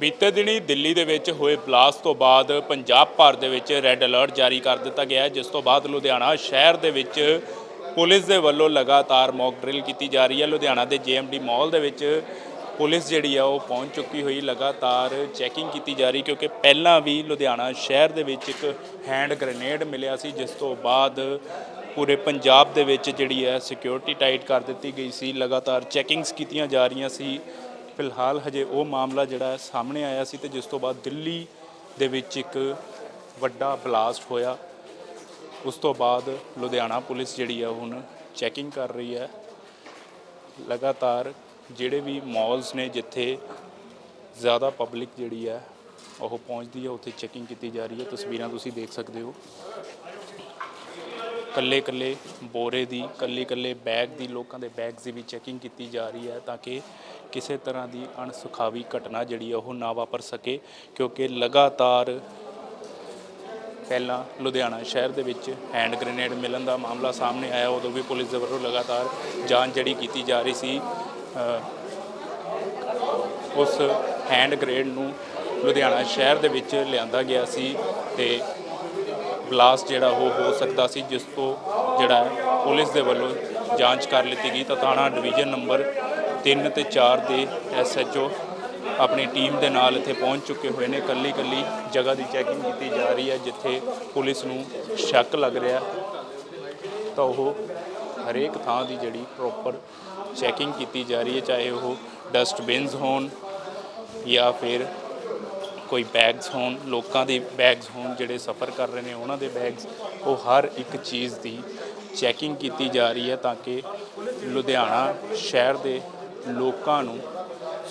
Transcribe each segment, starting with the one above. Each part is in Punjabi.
ਬੀਤੇ ਦਿਨੀ ਦਿੱਲੀ ਦੇ ਵਿੱਚ ਹੋਏ ਬਲਾਸਟ ਤੋਂ ਬਾਅਦ ਪੰਜਾਬ ਭਰ ਦੇ ਵਿੱਚ ਰੈੱਡ ਅਲਰਟ ਜਾਰੀ ਕਰ ਦਿੱਤਾ ਗਿਆ ਹੈ, ਜਿਸ ਤੋਂ ਬਾਅਦ ਲੁਧਿਆਣਾ ਸ਼ਹਿਰ ਦੇ ਵਿੱਚ ਪੁਲਿਸ ਦੇ ਵੱਲੋਂ ਲਗਾਤਾਰ ਮੌਕ ਡਰਿਲ ਕੀਤੀ ਜਾ ਰਹੀ ਹੈ। ਲੁਧਿਆਣਾ ਦੇ ਜੀਐਮਡੀ ਮਾਲ ਦੇ ਵਿੱਚ ਪੁਲਿਸ ਜਿਹੜੀ ਆ, ਉਹ ਪਹੁੰਚ ਚੁੱਕੀ ਹੋਈ, ਲਗਾਤਾਰ ਚੈਕਿੰਗ ਕੀਤੀ ਜਾ ਰਹੀ, ਕਿਉਂਕਿ ਪਹਿਲਾਂ ਵੀ ਲੁਧਿਆਣਾ ਸ਼ਹਿਰ ਦੇ ਵਿੱਚ ਇੱਕ ਹੈਂਡ ਗ੍ਰੇਨੇਡ ਮਿਲਿਆ ਸੀ, ਜਿਸ ਤੋਂ ਬਾਅਦ ਪੂਰੇ ਪੰਜਾਬ ਦੇ ਵਿੱਚ ਜਿਹੜੀ ਹੈ ਸਿਕਿਉਰਿਟੀ ਟਾਈਟ ਕਰ ਦਿੱਤੀ ਗਈ ਸੀ। ਲਗਾਤਾਰ ਚੈਕਿੰਗਸ ਕੀਤੀਆਂ ਜਾ ਰਹੀਆਂ ਸੀ। ਫਿਲਹਾਲ ਹਜੇ ਉਹ ਮਾਮਲਾ ਜਿਹੜਾ ਸਾਹਮਣੇ ਆਇਆ ਸੀ ਤੇ ਜਿਸ ਤੋਂ ਬਾਅਦ ਦਿੱਲੀ ਦੇ ਵਿੱਚ ਇੱਕ ਵੱਡਾ ਬਲਾਸਟ ਹੋਇਆ। ਉਸ ਤੋਂ ਬਾਅਦ ਲੁਧਿਆਣਾ ਪੁਲਿਸ ਜਿਹੜੀ ਆ ਹੁਣ ਚੈਕਿੰਗ ਕਰ ਰਹੀ ਹੈ। ਲਗਾਤਾਰ ਜਿਹੜੇ ਵੀ ਮਾਲਸ ਨੇ ਜਿੱਥੇ ਜ਼ਿਆਦਾ ਪਬਲਿਕ ਜਿਹੜੀ ਹੈ ਉਹ ਪਹੁੰਚਦੀ ਹੈ ਉੱਥੇ ਚੈਕਿੰਗ ਕੀਤੀ ਜਾ ਰਹੀ ਹੈ। ਤਸਵੀਰਾਂ ਤੁਸੀਂ ਦੇਖ ਸਕਦੇ ਹੋ। ਕੱਲੇ ਕੱਲੇ ਬੋਰੇ ਦੀ ਕੱਲੇ ਕੱਲੇ ਬੈਗ ਦੀ, ਲੋਕਾਂ ਦੇ ਬੈਗਸ ਦੀ ਵੀ ਚੈਕਿੰਗ ਕੀਤੀ ਜਾ ਰਹੀ ਹੈ ਤਾਂ ਕਿ ਕਿਸੇ ਤਰ੍ਹਾਂ ਦੀ ਅਣਸੁਖਾਵੀ ਘਟਨਾ ਜਿਹੜੀ ਹੈ ਉਹ ਨਾ ਵਾਪਰ ਸਕੇ, ਕਿਉਂਕਿ ਲਗਾਤਾਰ ਪਹਿਲਾਂ ਲੁਧਿਆਣਾ ਸ਼ਹਿਰ ਦੇ ਵਿੱਚ ਹੈਂਡ ਗ੍ਰੇਨੇਡ ਮਿਲਣ ਦਾ ਮਾਮਲਾ ਸਾਹਮਣੇ ਆਇਆ, ਉਦੋਂ ਵੀ ਪੁਲਿਸ ਦੇ ਵੱਲੋਂ ਲਗਾਤਾਰ ਜਾਂਚ ਜਿਹੜੀ ਕੀਤੀ ਜਾ ਰਹੀ ਸੀ। ਉਸ ਹੈਂਡ ਗ੍ਰੇਨੇਡ ਨੂੰ ਲੁਧਿਆਣਾ ਸ਼ਹਿਰ ਦੇ ਵਿੱਚ ਲਿਆਂਦਾ ਗਿਆ ਸੀ ਤੇ ਬਲਾਸਟ ਜਿਹੜਾ ਉਹ ਹੋ ਸਕਦਾ ਸੀ, ਜਿਸ ਤੋਂ ਜਿਹੜਾ ਪੁਲਿਸ ਦੇ ਵੱਲੋਂ ਜਾਂਚ ਕਰ ਲਿੱਤੀ ਗਈ। ਤਾਂ ਥਾਣਾ ਡਿਵੀਜ਼ਨ ਨੰਬਰ 3 ਤੇ 4 ਦੇ ਐਸਐਚਓ ਆਪਣੀ ਟੀਮ ਦੇ ਨਾਲ ਇੱਥੇ ਪਹੁੰਚ ਚੁੱਕੇ ਹੋਏ ਨੇ। ਕੱਲੀ ਕੱਲੀ ਜਗ੍ਹਾ ਦੀ ਚੈਕਿੰਗ ਕੀਤੀ ਜਾ ਰਹੀ ਹੈ, ਜਿੱਥੇ ਪੁਲਿਸ ਨੂੰ ਸ਼ੱਕ ਲੱਗ ਰਿਹਾ। ਤਾਂ ਉਹ ਹਰੇਕ ਥਾਂ ਦੀ ਜਿਹੜੀ ਪ੍ਰੋਪਰ ਚੈਕਿੰਗ ਕੀਤੀ ਜਾ ਰਹੀ ਹੈ, ਚਾਹੇ ਉਹ ਡਸਟਬਿਨਸ ਹੋਣ ਜਾਂ ਫਿਰ ਕੋਈ ਬੈਗਸ ਹੋਣ, ਲੋਕਾਂ ਦੇ ਬੈਗਸ ਹੋਣ ਜਿਹੜੇ ਸਫ਼ਰ ਕਰ ਰਹੇ ਨੇ, ਉਹਨਾਂ ਦੇ ਬੈਗਸ ਉਹ ਹਰ ਇੱਕ ਚੀਜ਼ ਦੀ ਚੈਕਿੰਗ ਕੀਤੀ ਜਾ ਰਹੀ ਹੈ ਤਾਂ ਕਿ ਲੁਧਿਆਣਾ ਸ਼ਹਿਰ ਦੇ ਲੋਕਾਂ ਨੂੰ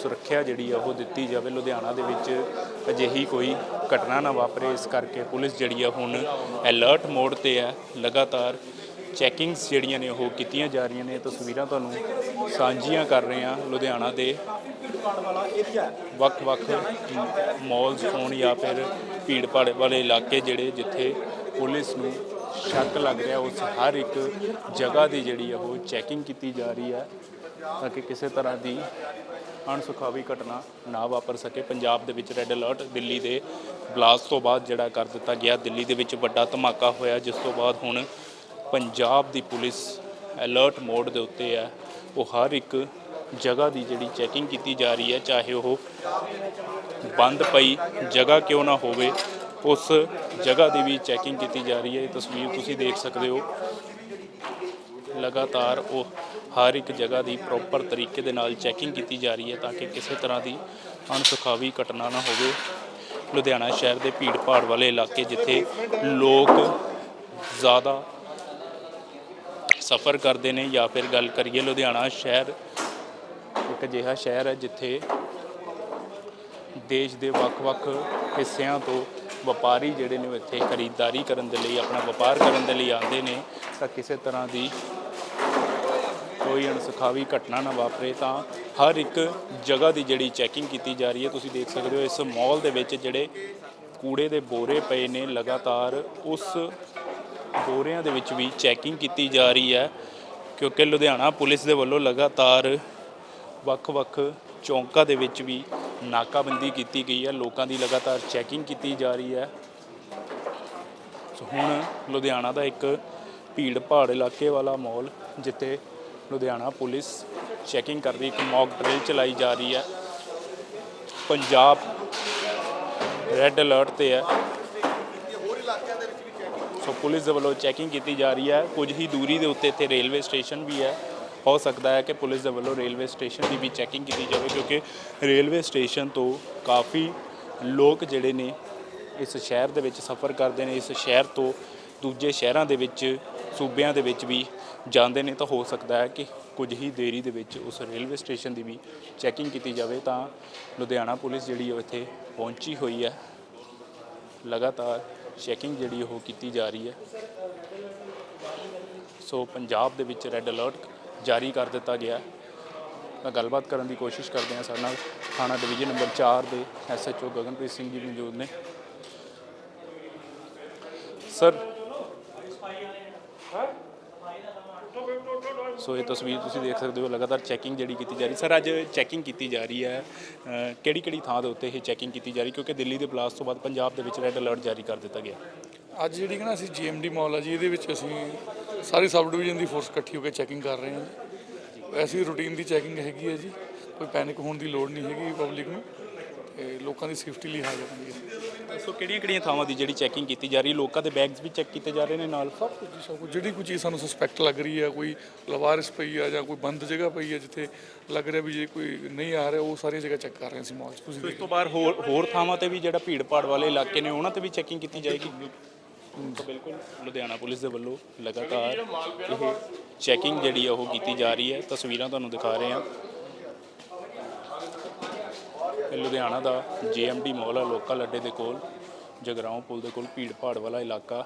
ਸੁਰੱਖਿਆ ਜਿਹੜੀ ਆ ਉਹ ਦਿੱਤੀ ਜਾਵੇ। ਲੁਧਿਆਣਾ ਦੇ ਵਿੱਚ ਅਜਿਹੀ ਕੋਈ ਘਟਨਾ ਨਾ ਵਾਪਰੇ, ਇਸ ਕਰਕੇ ਪੁਲਿਸ ਜਿਹੜੀ ਆ ਹੁਣ ਅਲਰਟ ਮੋਡ ਤੇ ਹੈ ਲਗਾਤਾਰ ਚੈਕਿੰਗਸ ਜਿਹੜੀਆਂ ਨੇ ਉਹ ਕੀਤੀਆਂ ਜਾ ਰਹੀਆਂ ਨੇ। ਤਸਵੀਰਾਂ ਤੁਹਾਨੂੰ ਸਾਂਝੀਆਂ ਕਰ ਰਹੇ ਹਾਂ ਲੁਧਿਆਣਾ ਦੇ ਵੱਖ-ਵੱਖ ਮਾਲਸ ਹੋਣ ਜਾਂ ਫਿਰ ਭੀੜ ਭਾੜ ਵਾਲੇ ਇਲਾਕੇ ਜਿਹੜੇ ਜਿੱਥੇ ਪੁਲਿਸ ਨੂੰ ਸ਼ੱਕ ਲੱਗ ਰਿਹਾ, ਉਸ ਹਰ ਇੱਕ ਜਗ੍ਹਾ ਦੀ ਜਿਹੜੀ ਆ ਉਹ ਚੈਕਿੰਗ ਕੀਤੀ ਜਾ ਰਹੀ ਹੈ ਤਾਂ ਕਿ ਕਿਸੇ ਤਰ੍ਹਾਂ ਦੀ ਅਣਸੁਖਾਵੀ ਘਟਨਾ ਨਾ ਵਾਪਰ ਸਕੇ। ਪੰਜਾਬ ਦੇ ਵਿੱਚ ਰੈੱਡ ਅਲਰਟ ਦਿੱਲੀ ਦੇ ਬਲਾਸਟ ਤੋਂ ਬਾਅਦ ਜਿਹੜਾ ਕਰ ਦਿੱਤਾ ਗਿਆ, ਦਿੱਲੀ ਦੇ ਵਿੱਚ ਵੱਡਾ ਧਮਾਕਾ ਹੋਇਆ, ਜਿਸ ਤੋਂ ਬਾਅਦ ਹੁਣ ਪੰਜਾਬ ਦੀ ਪੁਲਿਸ ਅਲਰਟ ਮੋਡ ਦੇ ਉੱਤੇ ਹੈ। ਉਹ ਹਰ ਇੱਕ ਜਗ੍ਹਾ ਦੀ ਜਿਹੜੀ ਚੈਕਿੰਗ ਕੀਤੀ ਜਾ ਰਹੀ ਹੈ, ਚਾਹੇ ਉਹ ਬੰਦ ਪਈ ਜਗ੍ਹਾ ਕਿਉਂ ਨਾ ਹੋਵੇ, ਉਸ ਜਗ੍ਹਾ ਦੀ ਵੀ ਚੈਕਿੰਗ ਕੀਤੀ ਜਾ ਰਹੀ ਹੈ। ਇਹ ਤਸਵੀਰ ਤੁਸੀਂ ਦੇਖ ਸਕਦੇ ਹੋ। ਲਗਾਤਾਰ ਉਹ ਹਰ ਇੱਕ ਜਗ੍ਹਾ ਦੀ ਪ੍ਰੋਪਰ ਤਰੀਕੇ ਦੇ ਨਾਲ ਚੈਕਿੰਗ ਕੀਤੀ ਜਾ ਰਹੀ ਹੈ ਤਾਂ ਕਿ ਕਿਸੇ ਤਰ੍ਹਾਂ ਦੀ ਅਣਸੁਖਾਵੀ ਘਟਨਾ ਨਾ ਹੋਵੇ। ਲੁਧਿਆਣਾ ਸ਼ਹਿਰ ਦੇ ਭੀੜ ਭਾੜ ਵਾਲੇ ਇਲਾਕੇ ਜਿੱਥੇ ਲੋਕ ਜ਼ਿਆਦਾ ਸਫ਼ਰ ਕਰਦੇ ਨੇ ਜਾਂ ਫਿਰ ਗੱਲ ਕਰੀਏ ਲੁਧਿਆਣਾ ਸ਼ਹਿਰ ਇੱਕ ਅਜਿਹਾ ਸ਼ਹਿਰ ਹੈ ਜਿੱਥੇ ਦੇਸ਼ ਦੇ ਵੱਖ-ਵੱਖ ਹਿੱਸਿਆਂ ਤੋਂ ਵਪਾਰੀ ਜਿਹੜੇ ਨੇ ਉਹ ਇੱਥੇ ਖਰੀਦਦਾਰੀ ਕਰਨ ਦੇ ਲਈ, ਆਪਣਾ ਵਪਾਰ ਕਰਨ ਦੇ ਲਈ ਆਉਂਦੇ ਨੇ। ਤਾਂ ਕਿਸੇ ਤਰ੍ਹਾਂ ਦੀ ਕੋਈ ਅਣਸੁਖਾਵੀ ਘਟਨਾ ਨਾ ਵਾਪਰੇ ਤਾਂ ਹਰ ਇੱਕ ਜਗ੍ਹਾ ਦੀ ਜਿਹੜੀ ਚੈਕਿੰਗ ਕੀਤੀ ਜਾ ਰਹੀ ਹੈ। ਤੁਸੀਂ ਦੇਖ ਸਕਦੇ ਹੋ ਇਸ ਮਾਲ ਦੇ ਵਿੱਚ ਜਿਹੜੇ ਕੂੜੇ ਦੇ ਬੋਰੇ ਪਏ ਨੇ, ਲਗਾਤਾਰ ਉਸ ਬੋਰਿਆਂ ਦੇ ਵਿੱਚ ਵੀ ਚੈਕਿੰਗ ਕੀਤੀ ਜਾ ਰਹੀ ਹੈ। ਕਿਉਂਕਿ ਲੁਧਿਆਣਾ ਪੁਲਿਸ ਦੇ ਵੱਲੋਂ ਲਗਾਤਾਰ ਵੱਖ-ਵੱਖ ਚੌਂਕਾਂ ਦੇ ਵਿੱਚ ਵੀ ਨਾਕਾਬੰਦੀ ਕੀਤੀ ਗਈ ਹੈ। ਲੋਕਾਂ ਦੀ ਲਗਾਤਾਰ ਚੈਕਿੰਗ ਕੀਤੀ ਜਾ ਰਹੀ ਹੈ। ਸੋ ਹੁਣ ਲੁਧਿਆਣਾ ਦਾ ਇੱਕ ਭੀੜ ਭਾੜ ਇਲਾਕੇ ਵਾਲਾ ਮਾਲ ਜਿੱਥੇ ਲੁਧਿਆਣਾ ਪੁਲਿਸ ਚੈਕਿੰਗ ਕਰ ਰਹੀ ਇੱਕ ਮੌਕ ਡਰਿਲ ਚਲਾਈ ਜਾ ਰਹੀ ਹੈ। ਪੰਜਾਬ ਰੈੱਡ ਅਲਰਟ ਤੇ ਹੈ। ਸੋ ਪੁਲਿਸ ਦੇ ਵੱਲੋਂ ਚੈਕਿੰਗ ਕੀਤੀ ਜਾ ਰਹੀ ਹੈ। ਕੁਝ ਹੀ ਦੂਰੀ ਦੇ ਉੱਤੇ ਇੱਥੇ ਰੇਲਵੇ ਸਟੇਸ਼ਨ ਵੀ ਹੈ। ਹੋ ਸਕਦਾ ਹੈ ਕਿ ਪੁਲਿਸ ਦੇ ਵੱਲੋਂ ਰੇਲਵੇ ਸਟੇਸ਼ਨ ਦੀ ਵੀ ਚੈਕਿੰਗ ਕੀਤੀ ਜਾਵੇ, ਕਿਉਂਕਿ ਰੇਲਵੇ ਸਟੇਸ਼ਨ ਤੋਂ ਕਾਫੀ ਲੋਕ ਜਿਹੜੇ ਨੇ ਇਸ ਸ਼ਹਿਰ ਦੇ ਵਿੱਚ ਸਫ਼ਰ ਕਰਦੇ ਨੇ, ਇਸ ਸ਼ਹਿਰ ਤੋਂ ਦੂਜੇ ਸ਼ਹਿਰਾਂ ਦੇ ਵਿੱਚ, ਸੂਬਿਆਂ ਦੇ ਵਿੱਚ ਵੀ ਜਾਂਦੇ ਨੇ, ਤਾਂ ਹੋ ਸਕਦਾ ਹੈ ਕਿ ਕੁਝ ਹੀ ਦੇਰੀ ਦੇ ਵਿੱਚ ਉਸ ਰੇਲਵੇ ਸਟੇਸ਼ਨ ਦੀ ਵੀ ਚੈਕਿੰਗ ਕੀਤੀ ਜਾਵੇ, ਤਾਂ ਲੁਧਿਆਣਾ ਪੁਲਿਸ ਜਿਹੜੀ ਉਹ ਇੱਥੇ ਪਹੁੰਚੀ ਹੋਈ ਹੈ। ਲਗਾਤਾਰ ਚੈਕਿੰਗ ਜਿਹੜੀ ਉਹ ਕੀਤੀ ਜਾ ਰਹੀ ਹੈ। ਸੋ ਪੰਜਾਬ ਦੇ ਵਿੱਚ ਰੈੱਡ ਅਲਰਟ ਜਾਰੀ ਕਰ ਦਿੱਤਾ ਗਿਆ। ਤਾਂ ਗੱਲਬਾਤ ਕਰਨ ਦੀ ਕੋਸ਼ਿਸ਼ ਕਰਦੇ ਹਾਂ। ਸਾਡੇ ਨਾਲ ਥਾਣਾ ਡਿਵੀਜ਼ਨ ਨੰਬਰ 4 ਦੇ ਐਸਐਚਓ ਗਗਨਪ੍ਰੀਤ ਸਿੰਘ ਜੀ ਮੌਜੂਦ ਨੇ। ਸਰ, ਸੋ ਇਹ ਤਸਵੀਰ ਤੁਸੀਂ ਦੇਖ ਸਕਦੇ ਹੋ। ਲਗਾਤਾਰ ਚੈਕਿੰਗ ਜਿਹੜੀ ਕੀਤੀ ਜਾ ਰਹੀ। ਸਰ, ਅੱਜ ਚੈਕਿੰਗ ਕੀਤੀ ਜਾ ਰਹੀ ਹੈ। ਕਿਹੜੀ ਕਿਹੜੀ ਥਾਂ ਦੇ ਉੱਤੇ ਇਹ ਚੈਕਿੰਗ ਕੀਤੀ ਜਾ ਰਹੀ? ਕਿਉਂਕਿ ਦਿੱਲੀ ਦੇ ਬਲਾਸਟ ਤੋਂ ਬਾਅਦ ਪੰਜਾਬ ਦੇ ਵਿੱਚ ਰੈੱਡ ਅਲਰਟ ਜਾਰੀ ਕਰ ਦਿੱਤਾ ਗਿਆ। ਅੱਜ ਜਿਹੜੀ ਕਿ ਨਾ ਅਸੀਂ ਜੀਐਮਡੀ ਮਾਲ ਆ ਜੀ, ਇਹਦੇ ਵਿੱਚ ਅਸੀਂ ਸਾਰੀ ਸਬ ਡਿਵੀਜ਼ਨ ਦੀ ਫੋਰਸ ਇਕੱਠੀ ਹੋ ਕੇ ਚੈਕਿੰਗ ਕਰ ਰਹੇ ਹਾਂ ਜੀ। ਐਸੀ ਰੂਟੀਨ ਦੀ ਚੈਕਿੰਗ ਹੈਗੀ ਹੈ ਜੀ। ਕੋਈ ਪੈਨਿਕ ਹੋਣ ਦੀ ਲੋੜ ਨਹੀਂ ਹੈਗੀ ਪਬਲਿਕ ਨੂੰ। ਤੇ ਲੋਕਾਂ ਦੀ ਸੇਫਟੀ ਲਈ ਹਾਜ਼ਰ ਹੁੰਦੀ ਹੈ ਸੋ ਕਿਹੜੀਆਂ ਕਿਹੜੀਆਂ ਥਾਵਾਂ ਦੀ ਜਿਹੜੀ ਚੈਕਿੰਗ ਕੀਤੀ ਜਾ ਰਹੀ ਹੈ? ਲੋਕਾਂ ਦੇ ਬੈਗਸ ਵੀ ਚੈੱਕ ਕੀਤੇ ਜਾ ਰਹੇ ਨੇ ਨਾਲ? ਸਭ ਕੁਝ ਸਭ ਕੁਝ। ਜਿਹੜੀ ਕੋਈ ਚੀਜ਼ ਸਾਨੂੰ ਸਸਪੈਕਟ ਲੱਗ ਰਹੀ ਹੈ ਕੋਈ ਲਵਾਰਿਸ ਪਈ ਆ ਜਾਂ ਕੋਈ ਬੰਦ ਜਗ੍ਹਾ ਪਈ ਹੈ ਜਿੱਥੇ ਲੱਗ ਰਿਹਾ ਵੀ ਜੇ ਕੋਈ ਨਹੀਂ ਆ ਰਿਹਾ ਉਹ ਸਾਰੀਆਂ ਜਗ੍ਹਾ ਚੈੱਕ ਕਰ ਰਹੇ ਹਾਂ ਅਸੀਂ ਮਾਲ 'ਚ। ਤੁਸੀਂ ਇਸ ਤੋਂ ਬਾਅਦ ਹੋਰ ਹੋਰ ਥਾਵਾਂ ਤੇ ਵੀ ਜਿਹੜਾ ਭੀੜ ਭਾੜ ਵਾਲੇ ਇਲਾਕੇ ਨੇ ਉਹਨਾਂ ਤੇ ਵੀ ਚੈਕਿੰਗ ਕੀਤੀ ਜਾਏਗੀ? ਤਾਂ ਬਿਲਕੁਲ ਲੁਧਿਆਣਾ ਪੁਲਿਸ ਦੇ ਵੱਲੋਂ ਲਗਾਤਾਰ ਇਹ ਚੈਕਿੰਗ ਜਿਹੜੀ ਆ ਉਹ ਕੀਤੀ ਜਾ ਰਹੀ ਹੈ। ਤਸਵੀਰਾਂ ਤੁਹਾਨੂੰ ਦਿਖਾ ਰਹੇ ਹਾਂ। ਇਹ ਲੁਧਿਆਣਾ ਦਾ ਜੀਐਮਡੀ ਮਾਲ ਆ, ਲੋਕਲ ਅੱਡੇ ਦੇ ਕੋਲ, ਜਗਰਾਉਂ ਪੁਲ ਦੇ ਕੋਲ, ਭੀੜ ਭਾੜ ਵਾਲਾ ਇਲਾਕਾ,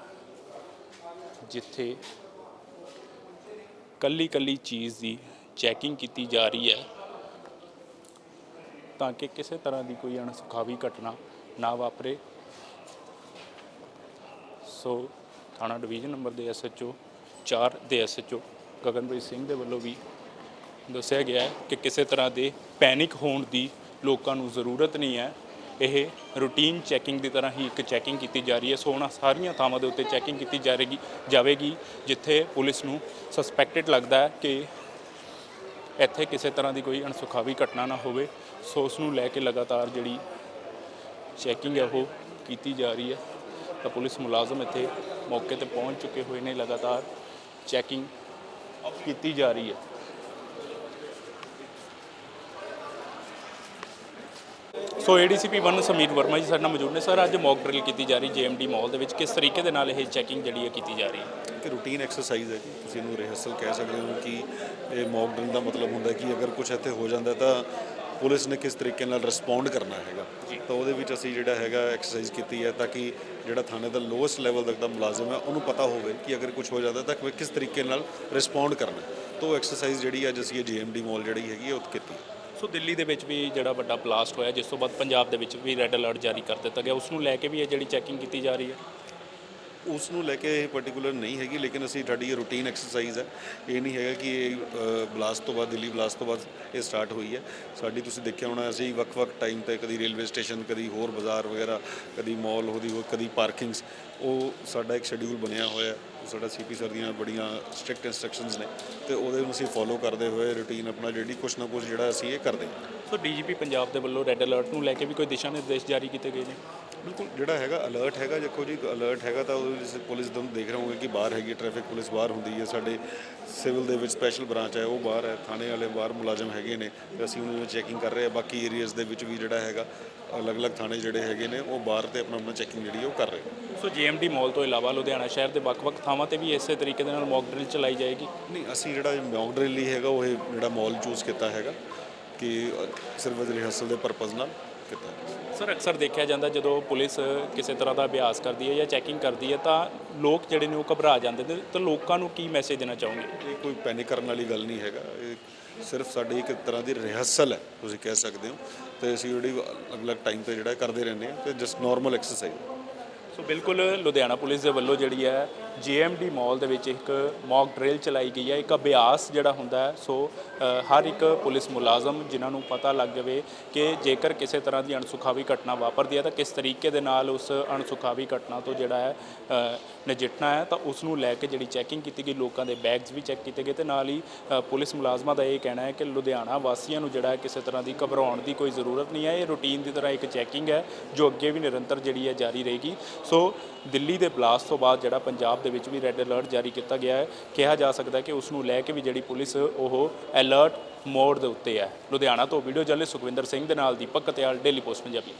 ਜਿੱਥੇ ਕੱਲੀ ਕੱਲੀ ਚੀਜ਼ ਦੀ ਚੈਕਿੰਗ ਕੀਤੀ ਜਾ ਰਹੀ ਹੈ। ਤਾਂ ਕਿ ਕਿਸੇ ਤਰ੍ਹਾਂ ਦੀ ਕੋਈ ਅਣਸੁਖਾਵੀ ਘਟਨਾ ਨਾ ਵਾਪਰੇ। ਸੋ ਥਾਣਾ ਡਿਵੀਜ਼ਨ ਨੰਬਰ ਦੇ ਐਸਐਚਓ 4 ਦੇ ਐਸਐਚਓ ਗਗਨਪ੍ਰੀਤ ਸਿੰਘ ਦੇ ਵੱਲੋਂ ਵੀ ਦੱਸਿਆ ਗਿਆ ਹੈ ਕਿ ਕਿਸੇ ਤਰ੍ਹਾਂ ਦੇ ਪੈਨਿਕ ਹੋਣ ਦੀ ਲੋਕਾਂ ਨੂੰ ਜ਼ਰੂਰਤ ਨਹੀਂ ਹੈ। ਇਹ ਰੂਟੀਨ ਚੈਕਿੰਗ ਦੀ ਤਰ੍ਹਾਂ ਹੀ ਇੱਕ ਚੈਕਿੰਗ ਕੀਤੀ ਜਾ ਰਹੀ ਹੈ। ਸੋ ਉਹਨਾਂ ਸਾਰੀਆਂ ਥਾਵਾਂ ਦੇ ਉੱਤੇ ਚੈਕਿੰਗ ਕੀਤੀ ਜਾਵੇਗੀ ਜਾਵੇਗੀ, ਜਿੱਥੇ ਪੁਲਿਸ ਨੂੰ ਸਸਪੈਕਟਡ ਲੱਗਦਾ ਹੈ ਕਿ ਇੱਥੇ ਕਿਸੇ ਤਰ੍ਹਾਂ ਦੀ ਕੋਈ ਅਣਸੁਖਾਵੀ ਘਟਨਾ ਨਾ ਹੋਵੇ। ਸੋ ਉਸ ਨੂੰ ਲੈ ਕੇ ਲਗਾਤਾਰ ਜਿਹੜੀ ਚੈਕਿੰਗ ਹੈ ਉਹ ਕੀਤੀ ਜਾ ਰਹੀ ਹੈ। ਤਾਂ ਪੁਲਿਸ ਮੁਲਾਜ਼ਮ ਇੱਥੇ ਮੌਕੇ ਤੇ ਪਹੁੰਚ ਚੁੱਕੇ ਹੋਏ ਨੇ, ਲਗਾਤਾਰ ਚੈਕਿੰਗ ਕੀਤੀ ਜਾ ਰਹੀ ਹੈ। ਸੋ ਏਡੀਸੀਪੀ 1 ਸਮੀਰ ਵਰਮਾ ਜੀ ਸਾਡੇ ਨਾਲ ਮੌਜੂਦ ਨੇ। ਸਰ, ਅੱਜ ਮੌਕ ਡਰਿਲ ਕੀਤੀ ਜਾ ਰਹੀ ਜੀਐਮਡੀ ਮਾਲ ਦੇ ਵਿੱਚ। ਕਿਸ ਤਰੀਕੇ ਦੇ ਨਾਲ ਇਹ ਚੈਕਿੰਗ ਜਿਹੜੀ ਹੈ ਕੀਤੀ ਜਾ ਰਹੀ ਹੈ? ਇੱਕ ਰੂਟੀਨ ਐਕਸਰਸਾਈਜ਼ ਹੈ ਜੀ। ਤੁਸੀਂ ਇਹਨੂੰ ਰਿਹਰਸਲ ਕਹਿ ਸਕਦੇ ਹੋ ਕਿ ਇਹ ਮੌਕ ਡਰਿਲ ਦਾ ਮਤਲਬ ਹੁੰਦਾ ਕਿ ਅਗਰ ਕੁਝ ਇੱਥੇ ਹੋ ਜਾਂਦਾ ਤਾਂ ਪੁਲਿਸ ਨੇ ਕਿਸ ਤਰੀਕੇ ਨਾਲ ਰਿਸਪੌਂਡ ਕਰਨਾ ਹੈਗਾ ਤਾਂ ਉਹਦੇ ਵਿੱਚ ਅਸੀਂ ਜਿਹੜਾ ਹੈਗਾ ਐਕਸਰਸਾਈਜ਼ ਕੀਤੀ ਹੈ ਤਾਂ ਕਿ ਜਿਹੜਾ ਥਾਣੇ ਦਾ ਲੋਐਸਟ ਲੈਵਲ ਤੱਕ ਦਾ ਮੁਲਾਜ਼ਮ ਹੈ ਉਹਨੂੰ ਪਤਾ ਹੋਵੇ ਕਿ ਅਗਰ ਕੁਝ ਹੋ ਜਾਂਦਾ ਤਾਂ ਕਿਸ ਤਰੀਕੇ ਨਾਲ ਰਿਸਪੌਂਡ ਕਰਨਾ। ਤਾਂ ਉਹ ਐਕਸਰਸਾਈਜ਼ ਜਿਹੜੀ ਅੱਜ ਅਸੀਂ ਜੀਐਮਡੀ ਮਾਲ ਜਿਹੜੀ ਹੈਗੀ ਉਹ ਕੀਤੀ ਸੋ ਦਿੱਲੀ ਦੇ ਵਿੱਚ ਵੀ ਜਿਹੜਾ ਵੱਡਾ ਬਲਾਸਟ ਹੋਇਆ ਜਿਸ ਤੋਂ ਬਾਅਦ ਪੰਜਾਬ ਦੇ ਵਿੱਚ ਵੀ ਰੈੱਡ ਅਲਰਟ ਜਾਰੀ ਕਰ ਦਿੱਤਾ ਗਿਆ ਉਸ ਨੂੰ ਲੈ ਕੇ ਵੀ ਇਹ ਜਿਹੜੀ ਚੈਕਿੰਗ ਕੀਤੀ ਜਾ ਰਹੀ ਹੈ? ਉਸ ਨੂੰ ਲੈ ਕੇ ਇਹ ਪਾਰਟਿਕੂਲਰ ਨਹੀਂ ਹੈਗੀ, ਲੇਕਿਨ ਅਸੀਂ ਸਾਡੀ ਇਹ ਰੂਟੀਨ ਐਕਸਰਸਾਈਜ਼ ਹੈ। ਇਹ ਨਹੀਂ ਹੈਗਾ ਕਿ ਇਹ ਬਲਾਸਟ ਤੋਂ ਬਾਅਦ, ਦਿੱਲੀ ਬਲਾਸਟ ਤੋਂ ਬਾਅਦ ਇਹ ਸਟਾਰਟ ਹੋਈ ਹੈ। ਸਾਡੀ ਤੁਸੀਂ ਦੇਖਿਆ ਹੋਣਾ, ਅਸੀਂ ਵੱਖ-ਵੱਖ ਟਾਈਮ ਤੇ ਕਦੀ ਰੇਲਵੇ ਸਟੇਸ਼ਨ ਕਦੀ ਹੋਰ ਬਾਜ਼ਾਰ ਵਗੈਰਾ, ਕਦੀ ਮਾਲ ਉਹਦੀ ਉਹ ਕਦੀ ਪਾਰਕਿੰਗਸ ਉਹ ਸਾਡਾ ਇੱਕ ਸ਼ਡਿਊਲ ਬਣਿਆ ਹੋਇਆ ਹੈ। ਉਹ ਸਾਡਾ ਸੀਪੀ ਸਰ ਦੀਆਂ ਬੜੀਆਂ ਸਟ੍ਰਿਕਟ ਇਨਸਟਰਕਸ਼ਨਸ ਨੇ। ਤੇ ਉਹਦੇ ਨੂੰ ਅਸੀਂ ਫੋਲੋ ਕਰਦੇ ਹੋਏ ਰੂਟੀਨ ਆਪਣਾ ਜਿਹੜੀ ਕੁਛ ਨਾ ਕੁਛ ਜਿਹੜਾ ਅਸੀਂ ਇਹ ਕਰਦੇ ਹਾਂ। ਸੋ ਡੀਜੀਪੀ ਪੰਜਾਬ ਦੇ ਵੱਲੋਂ ਰੈੱਡ ਅਲਰਟ ਨੂੰ ਲੈ ਕੇ ਵੀ ਕੋਈ ਦਿਸ਼ਾ ਨਿਰਦੇਸ਼ ਜਾਰੀ ਕੀਤੇ ਗਏ ਨੇ? ਬਿਲਕੁਲ ਜਿਹੜਾ ਹੈਗਾ ਅਲਰਟ ਹੈਗਾ ਦੇਖੋ ਜੀ ਅਲਰਟ ਹੈਗਾ ਤਾਂ ਉਹਦੇ ਵਿੱਚ ਪੁਲਿਸ ਤੁਹਾਨੂੰ ਦੇਖ ਰਹੇ ਹੋਗੇ ਕਿ ਬਾਹਰ ਹੈਗੀ ਟ੍ਰੈਫਿਕ ਪੁਲਿਸ ਬਾਹਰ ਹੁੰਦੀ ਹੈ ਸਾਡੇ ਸਿਵਲ ਦੇ ਵਿੱਚ ਸਪੈਸ਼ਲ ਬ੍ਰਾਂਚ ਹੈ ਉਹ ਬਾਹਰ ਹੈ ਥਾਣੇ ਵਾਲੇ ਬਾਹਰ ਮੁਲਾਜ਼ਮ ਹੈਗੇ ਨੇ ਤੇ ਅਸੀਂ ਉਹਨਾਂ ਨੂੰ ਚੈਕਿੰਗ ਕਰ ਰਹੇ ਹਾਂ ਬਾਕੀ ਏਰੀਆਜ਼ ਦੇ ਵਿੱਚ ਵੀ ਜਿਹੜਾ ਹੈਗਾ ਅਲੱਗ-ਅਲੱਗ ਥਾਣੇ ਜਿਹੜੇ ਹੈਗੇ ਨੇ ਉਹ ਬਾਹਰ ਤੇ ਆਪਣਾ ਆਪਣਾ ਚੈਕਿੰਗ ਜਿਹੜੀ ਉਹ ਕਰ ਰਹੇ ਸੋ ਜੀਐਮਡੀ ਮਾਲ ਤੋਂ ਇਲਾਵਾ ਲੁਧਿਆਣਾ ਸ਼ਹਿਰ ਦੇ ਵੱਖ-ਵੱਖ ਥਾਵਾਂ ਤੇ ਵੀ ਇਸੇ ਤਰੀਕੇ ਦੇ ਨਾਲ ਮੌਕ ਡਰਿਲ ਚਲਾਈ ਜਾਏਗੀ? ਨਹੀਂ ਅਸੀਂ ਜਿਹੜਾ ਮੌਕ ਡਰਿਲ ਹੀ ਹੈਗਾ ਉਹ ਜਿਹੜਾ ਮਾਲ ਚੂਜ਼ ਕੀਤਾ ਹੈਗਾ ਕਿ ਸਿਰਫ ਰਿਹਰਸਲ ਦੇ ਪਰਪਸ ਨਾਲ ਕੀਤਾ ਹੈ ਸਰ ਅਕਸਰ ਦੇਖਿਆ ਜਾਂਦਾ ਜਦੋਂ ਪੁਲਿਸ ਕਿਸੇ ਤਰ੍ਹਾਂ ਦਾ ਅਭਿਆਸ ਕਰਦੀ ਹੈ ਜਾਂ ਚੈਕਿੰਗ ਕਰਦੀ ਹੈ ਤਾਂ ਲੋਕ ਜਿਹੜੇ ਨੇ ਉਹ ਘਬਰਾ ਜਾਂਦੇ ਨੇ। ਤਾਂ ਲੋਕਾਂ ਨੂੰ ਕੀ ਮੈਸੇਜ ਦੇਣਾ ਚਾਹੋਗੇ? ਇਹ ਕੋਈ ਪੈਨਿਕ ਕਰਨ ਵਾਲੀ ਗੱਲ ਨਹੀਂ ਹੈਗਾ। ਇਹ ਸਿਰਫ ਸਾਡੀ ਇੱਕ ਤਰ੍ਹਾਂ ਦੀ ਰਿਹਰਸਲ ਹੈ ਤੁਸੀਂ ਕਹਿ ਸਕਦੇ ਹੋ। ਤੇ ਅਸੀਂ ਜਿਹੜੀ ਅਲੱਗ-ਅਲੱਗ ਟਾਈਮ ਤੇ ਜਿਹੜਾ ਕਰਦੇ ਰਹਿੰਦੇ ਹਾਂ ਤੇ ਜਸਟ ਨਾਰਮਲ ਐਕਸਰਸਾਈਜ਼ ਸੋ ਬਿਲਕੁਲ ਲੁਧਿਆਣਾ ਪੁਲਿਸ ਦੇ ਵੱਲੋਂ ਜਿਹੜੀ ਹੈ ਜੀਐਮਡੀ ਮਾਲ ਦੇ ਵਿੱਚ ਇੱਕ ਮੌਕ ਡਰਿਲ ਚਲਾਈ ਗਈ ਹੈ, ਇੱਕ ਅਭਿਆਸ ਜਿਹੜਾ ਹੁੰਦਾ ਹੈ। ਸੋ ਹਰ ਇੱਕ ਪੁਲਿਸ ਮੁਲਾਜ਼ਮ ਜਿਨ੍ਹਾਂ ਨੂੰ ਪਤਾ ਲੱਗ ਜਾਵੇ ਕਿ ਜੇਕਰ ਕਿਸੇ ਤਰ੍ਹਾਂ ਦੀ ਅਣਸੁਖਾਵੀ ਘਟਨਾ ਵਾਪਰਦੀ ਹੈ, ਤਾਂ ਕਿਸ ਤਰੀਕੇ ਦੇ ਨਾਲ ਉਸ ਅਣਸੁਖਾਵੀ ਘਟਨਾ ਤੋਂ ਜਿਹੜਾ ਹੈ ਨਜਿੱਠਣਾ ਹੈ, ਤਾਂ ਉਸ ਨੂੰ ਲੈ ਕੇ ਜਿਹੜੀ ਚੈਕਿੰਗ ਕੀਤੀ ਗਈ, ਲੋਕਾਂ ਦੇ ਬੈਗਸ ਵੀ ਚੈੱਕ ਕੀਤੇ ਗਏ ਤੇ ਨਾਲ ਹੀ ਪੁਲਿਸ ਮੁਲਾਜ਼ਮਾਂ ਦਾ ਇਹ ਕਹਿਣਾ ਹੈ ਕਿ ਲੁਧਿਆਣਾ ਵਾਸੀਆਂ ਨੂੰ ਜਿਹੜਾ ਹੈ ਕਿਸੇ ਤਰ੍ਹਾਂ ਦੀ ਘਬਰਾਉਣ ਦੀ ਕੋਈ ਜ਼ਰੂਰਤ ਨਹੀਂ ਹੈ। ਇਹ ਰੂਟੀਨ ਦੀ ਤਰ੍ਹਾਂ ਇੱਕ ਚੈਕਿੰਗ ਹੈ, ਜੋ ਅੱਗੇ ਵੀ ਨਿਰੰਤਰ ਜਿਹੜੀ ਹੈ ਜਾਰੀ ਰਹੇਗੀ। ਸੋ ਦਿੱਲੀ ਦੇ ਬਲਾਸਟ ਤੋਂ ਬਾਅਦ ਜਿਹੜਾ ਪੰਜਾਬ ਪੰਜਾਬ ਦੇ ਵਿੱਚ ਵੀ ਰੈੱਡ ਅਲਰਟ ਜਾਰੀ ਕੀਤਾ ਗਿਆ ਹੈ। ਕਿਹਾ ਜਾ ਸਕਦਾ ਹੈ ਕਿ ਉਸ ਨੂੰ ਲੈ ਕੇ ਵੀ ਜਿਹੜੀ ਪੁਲਿਸ ਉਹ ਅਲਰਟ ਮੋਡ ਦੇ ਉੱਤੇ ਹੈ। ਲੁਧਿਆਣਾ ਤੋਂ ਵੀਡੀਓ ਜਰਨਲਿਸਟ ਸੁਖਵਿੰਦਰ ਸਿੰਘ ਦੇ ਨਾਲ ਦੀਪਕ ਕਤਿਆਲ ਡੇਲੀ ਪੋਸਟ ਪੰਜਾਬੀ